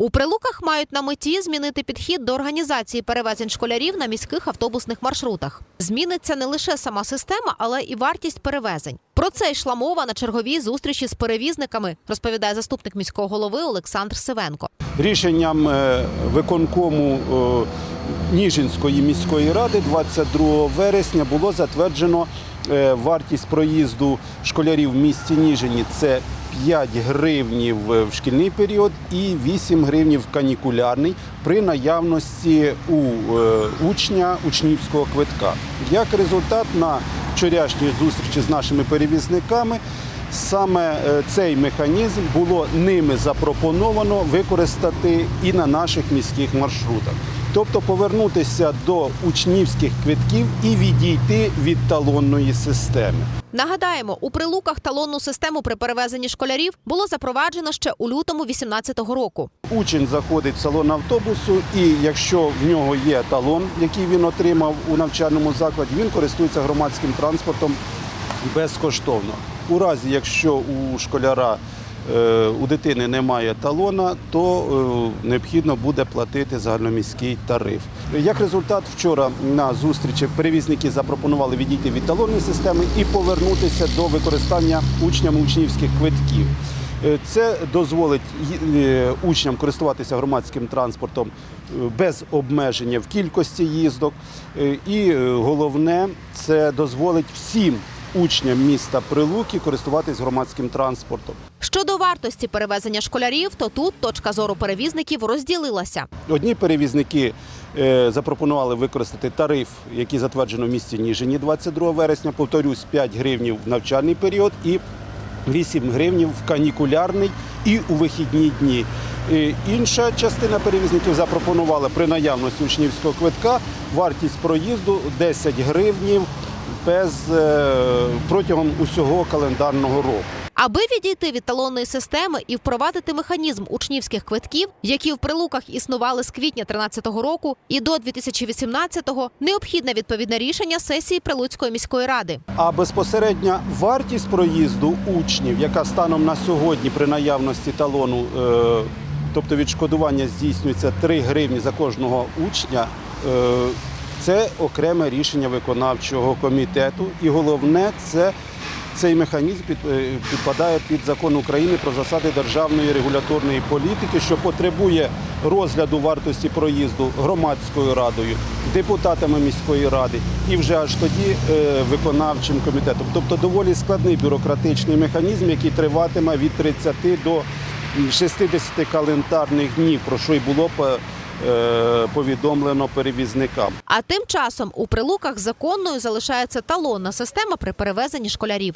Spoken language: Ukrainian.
У прилуках мають на меті змінити підхід до організації перевезень школярів на міських автобусних маршрутах. Зміниться не лише сама система, але і вартість перевезень. Про це йшла мова на черговій зустрічі з перевізниками, розповідає заступник міського голови Олександр Сивенко. Рішенням е, виконкому е, Ніжинської міської ради 22 вересня було затверджено е, вартість проїзду школярів в місті Ніжині. Це 5 гривнів в шкільний період і 8 гривнів в канікулярний при наявності у е, учня учнівського квитка. Як результат на вчорашній зустрічі з нашими перевізниками Саме е, цей механізм було ними запропоновано використати і на наших міських маршрутах. Тобто повернутися до учнівських квитків і відійти від талонної системи. Нагадаємо, у прилуках талонну систему при перевезенні школярів було запроваджено ще у лютому 2018 року. Учень заходить в салон автобусу, і якщо в нього є талон, який він отримав у навчальному закладі, він користується громадським транспортом безкоштовно. У разі, якщо у школяра у дитини немає талона, то е, необхідно буде платити загальноміський тариф. Як результат, вчора на зустрічі перевізники запропонували відійти від талонної системи і повернутися до використання учнями учнівських квитків. Е, Це дозволить е, учням користуватися громадським транспортом е, без обмеження в кількості їздок. Е, І е, головне, це дозволить всім учням міста Прилуки користуватись громадським транспортом. Щодо вартості перевезення школярів, то тут точка зору перевізників розділилася. Одні перевізники е, запропонували використати тариф, який затверджено в місті Ніжині 22 вересня. Повторюсь, 5 гривнів в навчальний період і 8 гривнів в канікулярний і у вихідні дні. Е, Інша частина перевізників запропонувала при наявності учнівського квитка вартість проїзду 10 гривнів без, е, протягом усього календарного року. Аби відійти від талонної системи і впровадити механізм учнівських квитків, які в прилуках існували з квітня 13-го року і до 2018-го, необхідне відповідне рішення сесії Прилуцької міської ради. А безпосередня вартість проїзду учнів, яка станом на сьогодні при наявності талону, е, тобто відшкодування здійснюється 3 гривні за кожного учня. Це окреме рішення виконавчого комітету, і головне це. Цей механізм е, підпадає під закон України про засади державної регуляторної політики, що потребує розгляду вартості проїзду громадською радою, депутатами міської ради і вже аж тоді е, виконавчим комітетом. Тобто доволі складний бюрократичний механізм, який триватиме від 30 до 60 календарних днів, про що й було е, е, повідомлено перевізникам. А тим часом у прилуках законною залишається талонна система при перевезенні школярів.